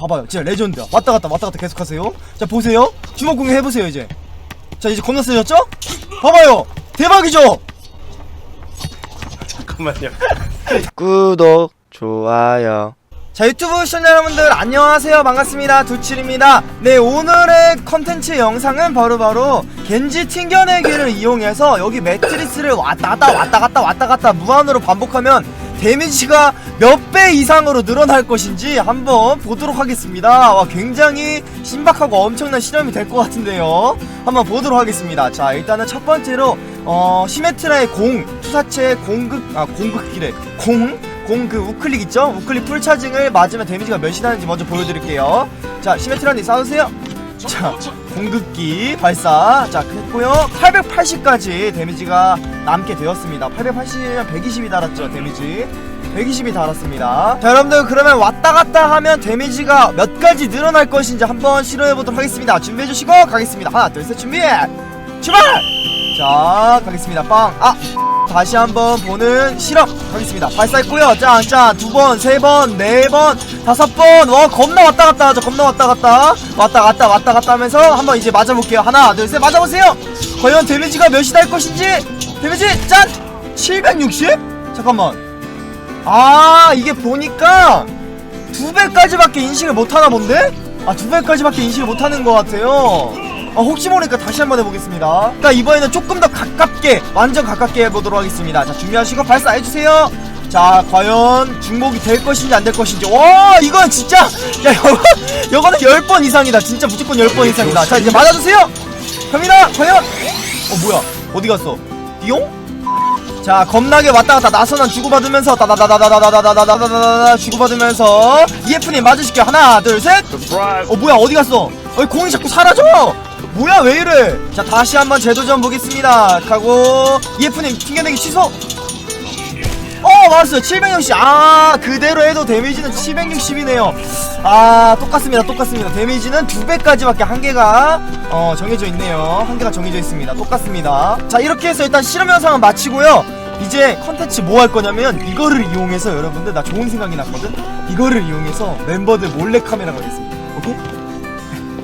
봐봐요. 진짜 레전드야. 왔다 갔다 왔다 갔다 계속 하세요. 자 보세요. 주먹 공격 해보세요 이제. 자 이제 겁나 세졌죠? 봐봐요. 대박이죠? 잠깐만요. 구독, 좋아요. 자 유튜브 시청자 여러분들 안녕하세요. 반갑습니다. 두칠입니다. 네 오늘의 컨텐츠 영상은 바로바로 겐지 튕겨내기를 이용해서 여기 매트리스를 왔다 갔다 왔다 갔다 왔다 갔다 무한으로 반복하면 데미지가 몇 배 이상으로 늘어날 것인지 한번 보도록 하겠습니다. 와 굉장히 신박하고 엄청난 실험이 될 것 같은데요. 한번 보도록 하겠습니다. 자 일단은 첫 번째로 어 시메트라의 공 투사체 공극 아 공극기래. 공 공그 우클릭 있죠? 우클릭 풀차징을 맞으면 데미지가 몇이 나는지 먼저 보여드릴게요. 자 시메트라님 싸우세요. 자 공극기 발사. 자 했고요. 880까지 데미지가 남게 되었습니다. 880이면 120이 달았죠 데미지. 120이 달았습니다. 자 여러분들 그러면 왔다 갔다 하면 데미지가 몇 가지 늘어날 것인지 한번 실험해보도록 하겠습니다. 준비해주시고 가겠습니다. 하나 둘 셋 준비! 출발 자 가겠습니다. 빵 아 다시 한번 보는 실험. 가겠습니다. 발사했고요. 짠짠. 두번 세번 네번 다섯 번와 겁나 왔다 갔다 하죠. 겁나 왔다 갔다. 왔다 갔다 왔다 갔다 하면서 한번 이제 맞아볼게요. 하나 둘 셋. 맞아보세요. 과연 데미지가 몇이 날 것인지. 데미지 짠. 760? 잠깐만. 아 이게 보니까 두 배까지밖에 인식을 못하나 본데? 아 두 배까지밖에 인식을 못하는 것 같아요 아, 혹시 모르니까 다시 한번 해보겠습니다 자 이번에는 조금 더 가깝게 완전 가깝게 해보도록 하겠습니다 자 준비하시고 발사해주세요 자 과연 중복이 될 것인지 안 될 것인지 와 이건 진짜 야 이거 이거는 10번 이상이다 진짜 무조건 10번 이상이다 자 이제 맞아주세요 갑니다 과연 어 뭐야 어디 갔어 띠용? 자 겁나게 왔다갔다 나선한 주고받으면서 다다다다다다다다다다다다 주고받으면서 EF님 맞으실게요 하나 둘셋 어 뭐야 어디 갔어 어 공이 자꾸 사라져 뭐야 왜 이래? 자 다시 한번 재도전 보겠습니다. 하고 EF님 튕겨내기 취소! 어 맞았어요. 760아 그대로 해도 데미지는 760이네요. 아 똑같습니다 똑같습니다. 데미지는 두 배까지밖에 한계가 어 정해져 있네요. 한계가 정해져 있습니다. 똑같습니다. 자 이렇게 해서 일단 실험 영상은 마치고요. 이제 컨텐츠 뭐 할 거냐면 이거를 이용해서 여러분들 나 좋은 생각이 났거든? 이거를 이용해서 멤버들 몰래 카메라 가겠습니다. 오케이?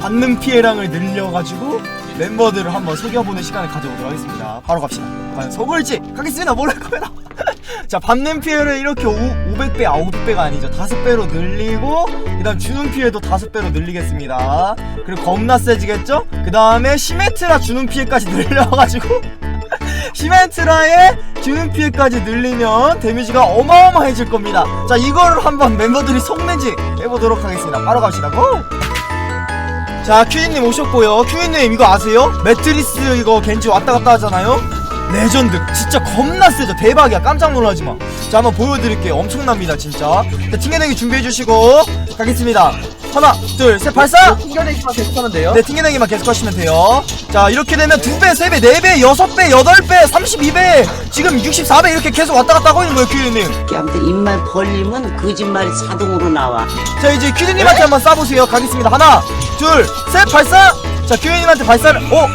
받는 피해량을 늘려가지고 멤버들을 한번 속여보는 시간을 가져보도록 하겠습니다. 바로 갑시다. 과연 속을지 가겠습니다. 몰래카메라. 자, 받는 피해를 이렇게 5, 500배, 아 500배가 아니죠. 5배로 늘리고 그 다음 주는 피해도 5배로 늘리겠습니다. 그리고 겁나 세지겠죠? 그 다음에 시메트라 주는 피해까지 늘려가지고 시멘트라의 주는 피해까지 늘리면 데미지가 어마어마해질 겁니다. 자, 이거를 한번 멤버들이 속내지 해보도록 하겠습니다. 바로 갑시다. 고! 자 큐이님 오셨고요. 큐이님 이거 아세요? 매트리스 이거 겐지 왔다 갔다 하잖아요? 레전드. 진짜 겁나 세죠. 대박이야. 깜짝 놀라지마. 자 한번 보여드릴게요. 엄청납니다 진짜. 자 튕겨내기 준비해주시고 가겠습니다 하나 둘 셋 발사! 튕겨내기만 계속하면 돼요? 네 튕겨내기만 계속 하시면 돼요. 자 이렇게 되면 2배 3배 4배 6배 8배 32배 지금 64배 이렇게 계속 왔다 갔다 하고 있는 거예요 큐이님. 아무튼 입만 벌리면 거짓말이 자동으로 나와. 자 이제 큐드님한테 한번 쏴보세요. 가겠습니다. 하나 둘 셋 발사! 자 큐드님한테 발사를 어?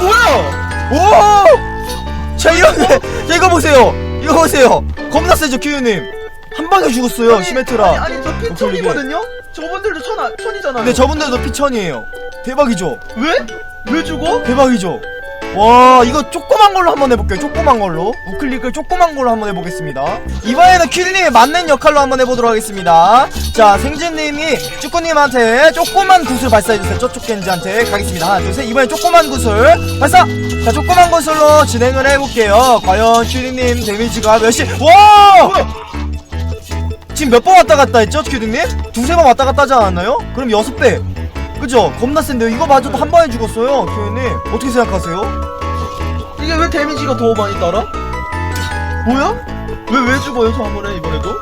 뭐야? 오! 자 이런데 자 이거 보세요. 이거 보세요. 겁나 세죠 큐드님 한 방에 죽었어요 시메트라 아니, 아니 저 피천이거든요? 저분들도 천, 아- 천이잖아요. 근데 저분들도 피천이에요. 대박이죠? 왜? 왜 죽어? 대박이죠? 와 이거 조그만 걸로 한번 해볼게요 조그만 걸로. 우클릭을 조그만 걸로 한번 해보겠습니다. 이번에는 큐리님이 맞는 역할로 한번 해보도록 하겠습니다. 자 생진님이 쭈꾸님한테 조그만 구슬 발사해주세요. 저쪽 겐지한테 가겠습니다. 하나 둘셋. 이번엔 조그만 구슬 발사! 자 조그만 구슬로 진행을 해볼게요. 과연 큐리님 데미지가 몇이 와 지금 몇 번 왔다 갔다 했죠 큐리님? 두세 번 왔다 갔다 하지 않았나요? 그럼 여섯 배 그죠? 겁나 센데요 이거 봐줘도 한 방에 죽었어요 큐리님 어떻게 생각하세요? 이게 왜 데미지가 더 많이 따라? 뭐야? 왜 왜 죽어요 저한 번에 이번에도?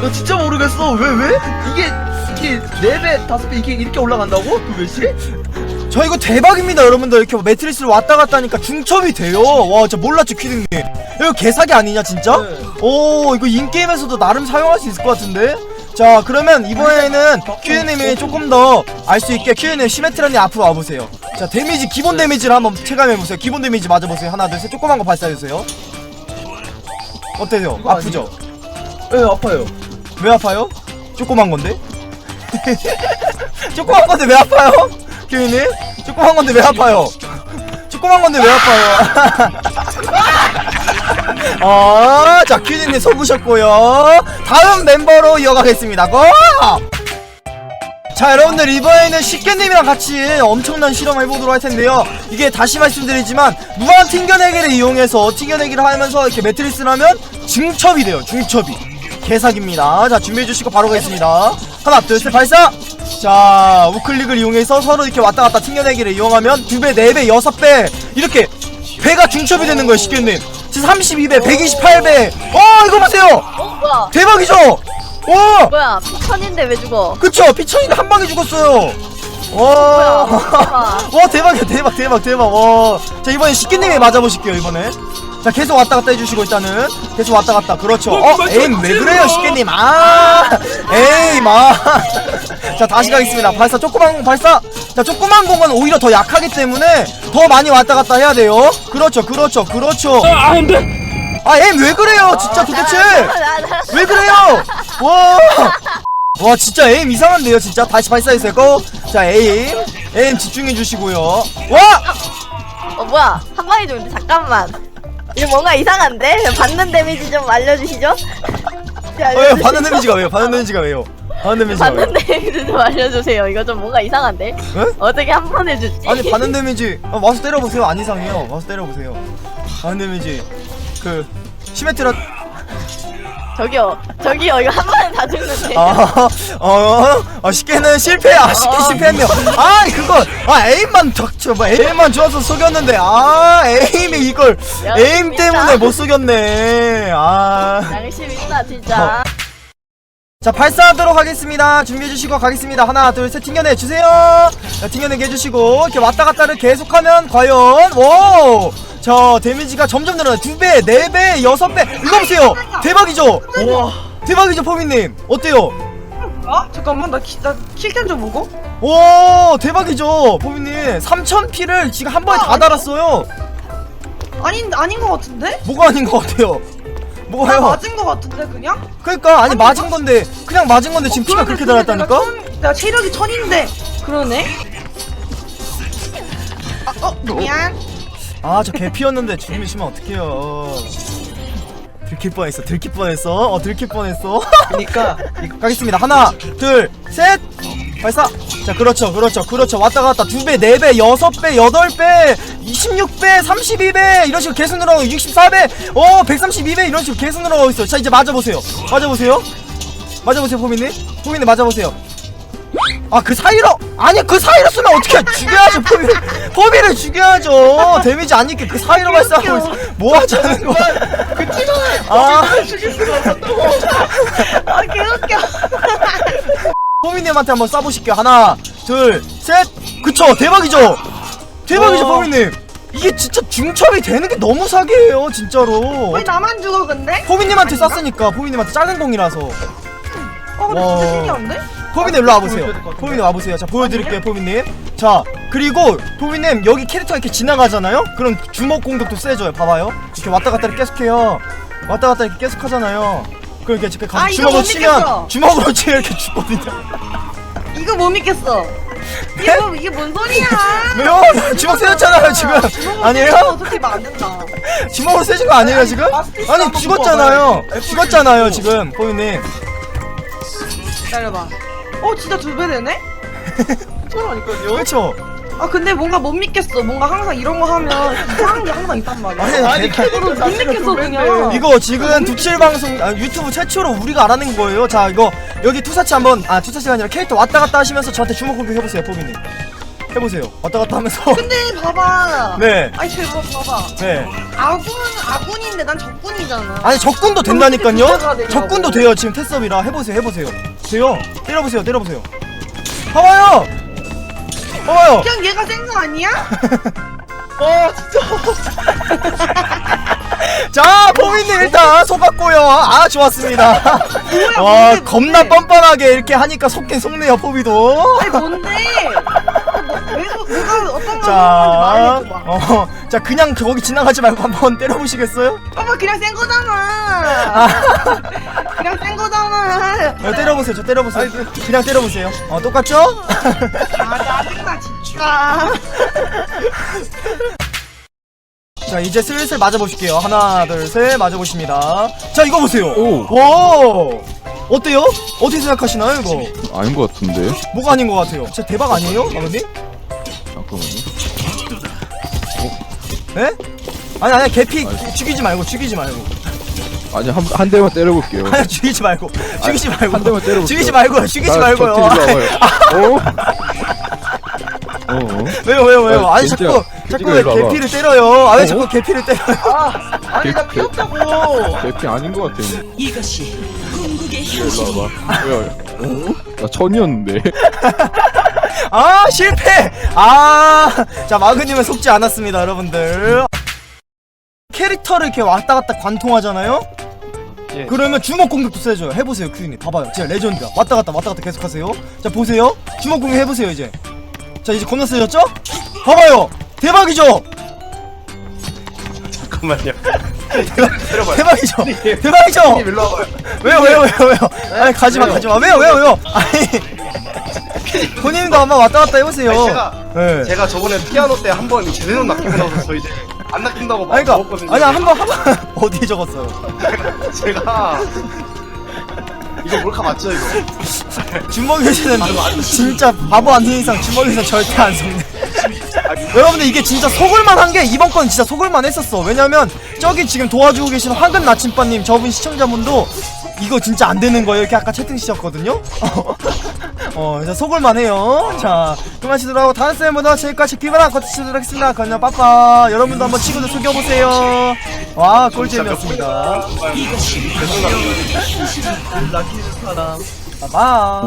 나 진짜 모르겠어 왜 왜? 이게 이게 4배 5배 이렇게 이렇게 올라간다고? 그 몇이? 저 이거 대박입니다 여러분들 이렇게 매트리스를 왔다 갔다 하니까 중첩이 돼요 와 진짜 몰랐죠 퀴딩님 이거 개사기 아니냐 진짜? 네. 오 이거 인게임에서도 나름 사용할 수 있을 것 같은데 자 그러면 이번에는 퀴즈님이 조금 더 알 수 있게 퀴즈님 시메트라님 앞으로 와보세요 자 데미지 기본 데미지를 한번 체감해보세요 기본 데미지 맞아보세요 하나 둘셋 조그만 거 발사해주세요 어때요? 아프죠? 예 아파요 왜 아파요? 조그만 건데? 조그만 건데 왜 아파요? 교인님? 조그만 건데 왜 아파요? 조그만 건데 왜 아파요? 어, 자, 큐디님 속으셨고요. 다음 멤버로 이어가겠습니다. 고! 자, 여러분들 이번에는 식견님이랑 같이 엄청난 실험을 해보도록 할 텐데요. 이게 다시 말씀드리지만 무한 튕겨내기를 이용해서 튕겨내기를 하면서 이렇게 매트리스를 하면 중첩이 돼요. 중첩이. 개사기입니다. 자, 준비해 주시고 바로 가겠습니다. 하나, 둘, 셋, 발사! 자, 우클릭을 이용해서 서로 이렇게 왔다 갔다 튕겨내기를 이용하면 두 배, 네 배, 여섯 배 이렇게 배가 중첩이 되는 거예요, 식견님. 지금 32배, 128배. 어, 이거 보세요. 어 뭐야 대박이죠? 오! 뭐야 피천인데 왜 죽어 그쵸? 피천이가 한 방에 죽었어요. 뭐야 와. 대박 와 대박이야 대박 대박 대박 와. 자 이번엔 식기님이 맞아보실게요 이번에. 자 계속 왔다 갔다 해주시고 일단은. 계속 왔다 갔다. 그렇죠. 어 에임 왜 그래요 식기님? 아 에임 아자 다시 가겠습니다. 발사 조그만 공 발사. 자 조그만 공은 오히려 더 약하기 때문에 더 많이 왔다 갔다 해야 돼요. 그렇죠 그렇죠 그렇죠. 아 에임 왜 그래요? 진짜 도대체? 왜 그래요? 와. 와 진짜 에임 이상한데요 진짜? 다시 발사해주세요 고! 자 에임. 에임 집중해 주시고요. 와! 어 뭐야. 한 방에 죽는데 잠깐만 이거 뭔가 이상한데? 받는 데미지 좀 알려주시죠? 네, 어, 왜요 받는 데미지가 왜요? 받는 데미지가 왜요? 받는 데미지가 왜요? 받는 데미지 좀 알려주세요. 이거 좀 뭔가 이상한데? 어떻게 한 번에 죽지? 아니 받는 데미지. 아, 와서 때려보세요. 안 이상해요. 와서 때려보세요. 받는 데미지. 그 시메트라 저기요 저기요 이거 한 번에 다 죽는데 아, 어, 어, 쉽게는 실패, 아, 쉽게 어. 실패했네요. 아, 그거, 아, 에임만, 저, 저, 뭐, 에임만 좋아서 속였는데, 아, 에임이 이걸, 야, 에임 재밌다. 때문에 못 속였네. 아. 양심 있다 진짜 자, 발사하도록 하겠습니다. 준비해주시고 가겠습니다. 하나, 둘, 셋, 튕겨내 주세요. 자, 튕겨내게 해주시고, 이렇게 왔다 갔다를 계속하면, 과연, 오! 자, 데미지가 점점 늘어나요. 두 배, 네 배, 여섯 배. 이거 보세요! 대박이죠? 우와. 대박이죠, 포미님? 어때요? 아 잠깐만 나, 키, 나 킬템 좀 보고 오 대박이죠 포미님 3000피를 지금 한 번에 아, 다 아니요. 달았어요 아닌 아닌 것 같은데? 뭐가 아닌 것 같아요 나 뭐가요 맞은 것 같은데 그냥? 그러니까 아니 맞은 건데 그냥 맞은 건데 지금 피가 그런데 그렇게 근데 달았다니까 내가, 천, 내가 체력이 천인데 그러네 아, 어 미안 아 저 개피였는데 주름이 심면 어떡해요. 들킬 뻔했어 들킬 뻔했어. 어 들킬 뻔했어. 그러니까 가겠습니다. 하나 둘셋. 발사. 자 그렇죠 그렇죠 그렇죠. 왔다 갔다 두배네배 여섯 배 여덟 배 26배 32배 이런 식으로 계속 늘어가고 64배. 어 132배 이런 식으로 계속 늘어가고 있어요. 자 이제 맞아보세요. 맞아보세요. 맞아보세요 포미님. 포미님 맞아보세요 아 그 사이로 아니 그 사이로 쓰면 어떻게 죽여야죠 포미 포미를 죽여야죠 데미지 안 입게 그 사이로 발사하고 있어 뭐 하자는 거야 아 아 개웃겨 포미님한테 한번 쏴보실게요. 하나, 둘, 셋. 그쵸, 대박이죠? 대박이죠, 와. 포미님. 이게 진짜 중첩이 되는 게 너무 사기예요, 진짜로. 왜 나만 죽어 근데? 포미님한테 쐈으니까, 포미님한테 작은 공이라서. 어 근데 와. 진짜 신기한데? 포미님 일로 와보세요. 포미님 와보세요. 자, 보여드릴게요, 포미님. 자, 그리고 포미님 여기 캐릭터가 이렇게 지나가잖아요? 그럼 주먹 공격도 세져요. 봐봐요. 이렇게 왔다 갔다를 계속해요. 왔다 갔다 이렇게 계속 하잖아요. 그럼 이렇게 이렇게 가서 아, 이거 주먹으로 못 치면, 믿겠어. 주먹으로 치면 이렇게 죽거든요. 이거 못 믿겠어 이게 뭐 이게 뭔 소리야 왜요? 주먹 세졌잖아요, 지금. 주먹으로 아니에요? 어떻게 안 된다 주먹으로 세진 거 아니에요 지금? 아니 한번 죽었잖아요. 죽었잖아요 지금 포유님 기다려봐 어 진짜 두 배 되네? 그러니까요. 그렇죠? 아 근데 뭔가 못 믿겠어 뭔가 항상 이런 거 하면 이상한 게 항상 있단 말이야 아니, 아니. 캐릭터 자체가 믿겠어. 그냥. 이거 지금 두칠 방송 아, 유튜브 최초로 우리가 알아낸 거예요 자 이거 여기 투사치 한번 아 투사치가 아니라 캐릭터 왔다 갔다 하시면서 저한테 주먹 공격 해보세요 포유님 해보세요 왔다 갔다 하면서 근데 봐봐 네 아니 제발 봐봐 네. 아군 아군인데 난 적군이잖아. 아니 적군도 된다니까요. 적군도 돼요 지금 테스업이라 해보세요 해보세요 돼요 때려보세요 때려보세요 봐봐요 봐봐요 그냥 얘가 센 거 아니야? 와 진짜. 자, 포미님 일단 속았고요. 아, 좋았습니다. 와, 뭔데, 겁나 뭔데? 뻔뻔하게 이렇게 하니까 속긴 속네요, 포미도. 아니 뭔데? 어떤 거 자, 말해줘 봐. 어, 자 그냥 거기 지나가지 말고 한번 때려보시겠어요? 오빠 그냥 센 거잖아. 그냥 센 거잖아. 어, 때려보세요. 저 때려보세요. 그냥 때려보세요. 어, 똑같죠? 아 짜증나 진짜. 자, 이제 슬슬 맞아보실게요. 하나, 둘, 셋, 맞아보십니다. 자, 이거 보세요. 오. 와! 어때요? 어떻게 생각하시나요, 이거? 아닌 것 같은데. 뭐가 아닌 것 같아요? 진짜 대박 아니에요, 아버님? 잠깐만요. 네? 아니, 아니, 개피 죽이지 말고, 죽이지 말고. 아니 한, 한 대만 때려볼게요. 아니, 죽이지 말고. 죽이지 말고. 한 대만 때려볼게요. 죽이지 말고요, 죽이지 나 말고요. 저 뒤로 와봐요. 어? 어? 왜요, 왜요, 왜요? 아, 아니, 진짜. 자꾸, 진짜 자꾸 왜 일로 와봐. 개피를 때려요? 아, 왜 어? 자꾸 개피를 때려요? 아 아니 나 피었다고 대피 아닌 것 같아. 이것이 궁극의 현실. 일로 와봐. 왜? 어? 나 천이었는데. 아 실패! 아자 마그님은 속지 않았습니다 여러분들. 캐릭터를 이렇게 왔다 갔다 관통하잖아요? 예. 그러면 주먹 공격도 세줘요 해보세요 큐님. 봐봐요. 진짜 레전드야. 왔다 갔다 왔다 갔다 계속 하세요. 자 보세요. 주먹 공격 해보세요 이제. 자 이제 겁나 세졌죠? 봐봐요. 대박이죠? 잠깐만요. 대박이죠? 대박이죠? 일로 와봐요. 왜요 왜요 왜요 왜요? 아니 가지마 가지마. 왜요 왜요 왜요? 아니 본인도 한번 왔다 갔다 해보세요. 아니, 제가- 네. 제가 저번에 피아노 때 한 번 제대로 낚이고 나서 저 이제 안 낚인다고 막 아니 그니까 먹었거든요. 아니 한번 한번 어디에 적었어요? 제가 이거 몰카 맞죠 이거? 주먹에서는 진짜 바보 아닌 이상 주먹에서 절대 안 속네. 여러분들 이게 진짜 속을만 한 게 이번 건 진짜 속을만 했었어. 왜냐면 저기 지금 도와주고 계신 황금 나침반님 저분 시청자분도 이거 진짜 안 되는 거예요. 이렇게 아까 채팅 치셨거든요 어 그래서 속을만 해요. 자 그만 치도록 하고 다음 쌤보다 제일까지 기분한 컨텐츠 치도록 하겠습니다. 그냥 빠빠. 여러분도 한번 친구들 속여보세요. 와 꿀잼이었습니다. 사람 빠빠